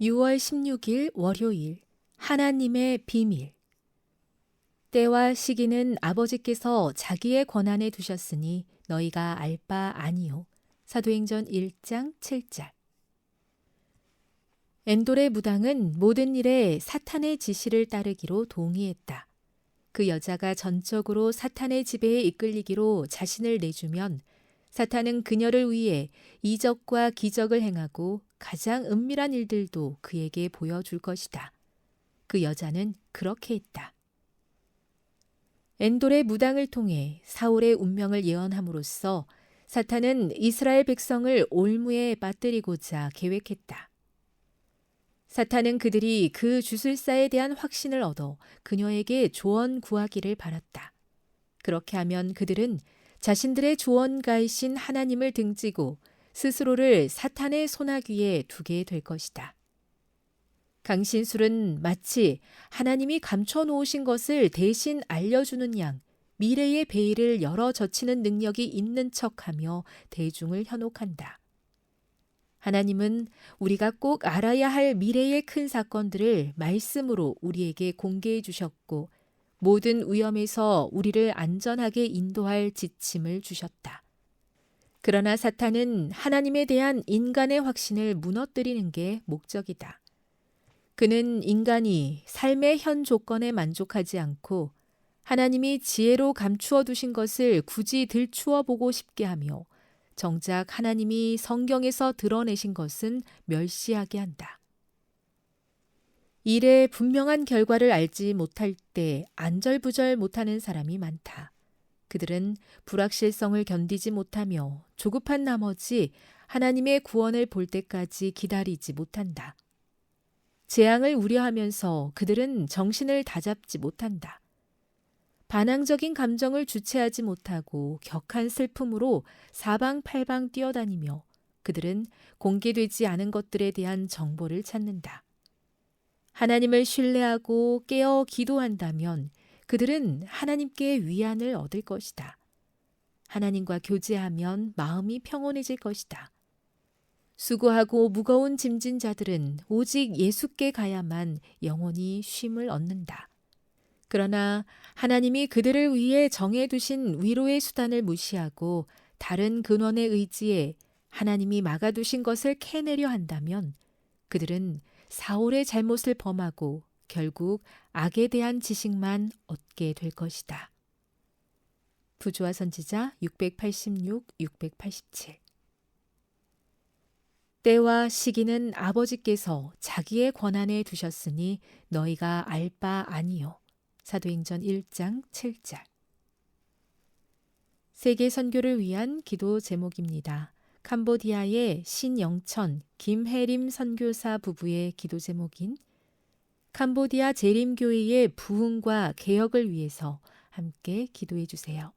6월 16일 월요일 하나님의 비밀 때와 시기는 아버지께서 자기의 권한에 두셨으니 너희가 알 바 아니요. 사도행전 1장 7절 엔돌의 무당은 모든 일에 사탄의 지시를 따르기로 동의했다. 그 여자가 전적으로 사탄의 지배에 이끌리기로 자신을 내주면 사탄은 그녀를 위해 이적과 기적을 행하고 가장 은밀한 일들도 그에게 보여줄 것이다. 그 여자는 그렇게 했다. 엔돌의 무당을 통해 사울의 운명을 예언함으로써 사탄은 이스라엘 백성을 올무에 빠뜨리고자 계획했다. 사탄은 그들이 그 주술사에 대한 확신을 얻어 그녀에게 조언 구하기를 바랐다. 그렇게 하면 그들은 자신들의 조언가이신 하나님을 등지고 스스로를 사탄의 소나귀에 두게 될 것이다. 강신술은 마치 하나님이 감춰 놓으신 것을 대신 알려주는 양 미래의 베일을 열어 젖히는 능력이 있는 척하며 대중을 현혹한다. 하나님은 우리가 꼭 알아야 할 미래의 큰 사건들을 말씀으로 우리에게 공개해 주셨고 모든 위험에서 우리를 안전하게 인도할 지침을 주셨다. 그러나 사탄은 하나님에 대한 인간의 확신을 무너뜨리는 게 목적이다. 그는 인간이 삶의 현 조건에 만족하지 않고 하나님이 지혜로 감추어 두신 것을 굳이 들추어 보고 싶게 하며 정작 하나님이 성경에서 드러내신 것은 멸시하게 한다. 일의 분명한 결과를 알지 못할 때 안절부절 못하는 사람이 많다. 그들은 불확실성을 견디지 못하며 조급한 나머지 하나님의 구원을 볼 때까지 기다리지 못한다. 재앙을 우려하면서 그들은 정신을 다잡지 못한다. 반항적인 감정을 주체하지 못하고 격한 슬픔으로 사방팔방 뛰어다니며 그들은 공개되지 않은 것들에 대한 정보를 찾는다. 하나님을 신뢰하고 깨어 기도한다면 그들은 하나님께 위안을 얻을 것이다. 하나님과 교제하면 마음이 평온해질 것이다. 수고하고 무거운 짐진 자들은 오직 예수께 가야만 영원히 쉼을 얻는다. 그러나 하나님이 그들을 위해 정해두신 위로의 수단을 무시하고 다른 근원에 의지해 하나님이 막아두신 것을 캐내려 한다면 그들은 사울의 잘못을 범하고 결국 악에 대한 지식만 얻게 될 것이다. 부조화 선지자 686, 687 때와 시기는 아버지께서 자기의 권한에 두셨으니 너희가 알 바 아니요. 사도행전 1장 7절 세계 선교를 위한 기도 제목입니다. 캄보디아의 신영천, 김혜림 선교사 부부의 기도 제목인 캄보디아 재림교회의 부흥과 개혁을 위해서 함께 기도해 주세요.